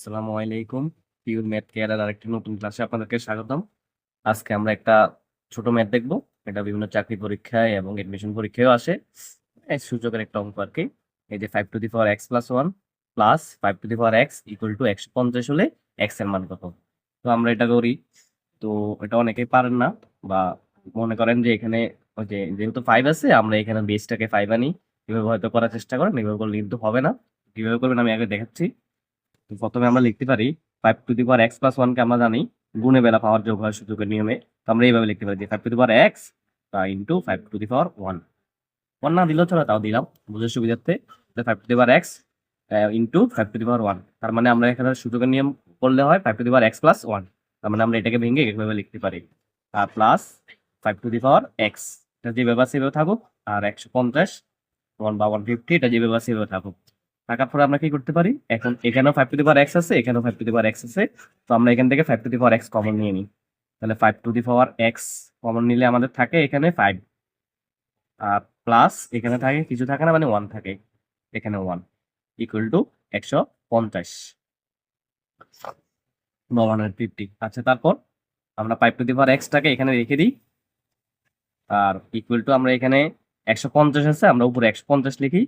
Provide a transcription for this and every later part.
আসসালামু আলাইকুম। Pure math কেয়ারের আরেকটি নতুন ক্লাসে আপনাদেরকে স্বাগতম। আজকে আমরা একটা ছোট ম্যাথ দেখব। এটা বিভিন্ন চাকরি পরীক্ষায় এবং এডমিশন পরীক্ষায়ও আসে। সূচকের একটা অঙ্ক আর কি। এই যে five to the power x plus one plus five to the power x equal to একশো পঞ্চাশ হলে এক্সের মান কত? তো আমরা এটা করি তো এটা অনেকেই পারেন না বা মনে করেন যে এখানে ওই যে যেহেতু ফাইভ আছে, আমরা এখানে বেসটাকে ফাইভ আনি। এভাবে হয়তো করার চেষ্টা করেন, এভাবে করলে কিন্তু হবে না। কীভাবে করবেন, আমি আগে দেখাচ্ছি। তো প্রথমে আমরা লিখতে পারি five to the power x plus ওয়ানকে আমরা জানি গুণে বেলা পাওয়ার যোগ হয় সুযোগের নিয়মে। তো আমরা এইভাবে লিখতে পারি যে five to the power x into five to the power one one না দিলেও চলো, তাও দিলাম। বুঝার সুবিধার্থে? Five to the power x into five to the power one তার মানে আমরা এখানে সুযোগের নিয়ম করলে হয় five to the power x plus one তার মানে আমরা এটাকে ভেঙে এইভাবে লিখতে পারি। আর plus five to the power x এটা যে ব্যবহার সেভাবে থাকুক। আর একশো পঞ্চাশ ওয়ান বা ওয়ান ফিফটি এটা যে ব্যবহার সেভাবে থাকুক। থাকার পরে আমরা কি করতে পারি? এখন এখানেও ফাইভ টু দি এক্স আছে, এখানেও ফাইভ টু দি এক্স আছে। তো আমরা এখান থেকে five to the x common নিয়ে নিই। তাহলে five to the power x common নিলে আমাদের থাকে এখানে ফাইভ আর প্লাস এখানে থাকে, কিছু থাকে না মানে ওয়ান থাকে। এখানে ওয়ান ইকুয়াল টু একশো পঞ্চাশ। ওয়ান হান্ড্রেড ফিফটি আচ্ছা তারপর আমরা ফাইভ টু দি পাওয়ার এক্সটাকে এখানে রেখে দিই। আর ইকুয়াল টু আমরা এখানে একশো পঞ্চাশ আছে, আমরা উপরে একশো পঞ্চাশ লিখি।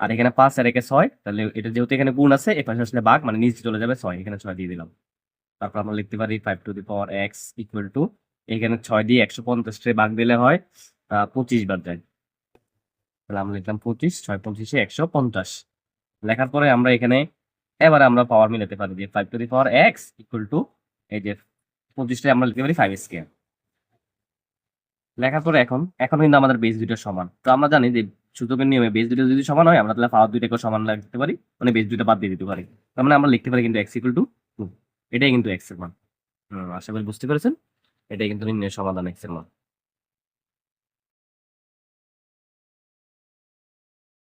আর এখানে পাঁচ আর একে ছয়, তাহলে এটা যেহেতু এখানে গুণ আছে, এ পাশে আসলে বাঘ মানে নিচে চলে যাবে ছয়, এখানে ছয় দিয়ে দিলাম। তারপর আমরা লিখতে পারি five to the power x equal to এখানে ছয় দিয়ে একশো পঞ্চাশে বাঘ দিলে হয় পঁচিশ বার যায়। তাহলে আমরা লিখলাম পঁচিশ, ছয় পঁচিশে একশো পঞ্চাশ। লেখার পরে আমরা এখানে এবারে আমরা পাওয়ার মিলাতে পারি যে five to the power x equal to এই যে পঁচিশটায় আমরা লিখতে পারি ফাইভ স্কোয়ার লেখার পরে এখন এখন কিন্তু আমাদের বেস দুটো সমান। তো আমরা জানি যে সূচকের নিয়মে বেস দুটো যদি সমান হয়, আমরা তাহলে পাওয়ার দুইটাকে সমান লাগতে পারি। মানে বেস দুটো বাদ দিয়ে দিতে পারি। তার মানে আমরা লিখতে পারি কিন্তু এক্স ইকুয়াল টু টু এটাই কিন্তু এক্সের মান। আশা করি বুঝতে পেরেছেন? এটাই কিন্তু নির্ণয় সমাধান এক্সের মান।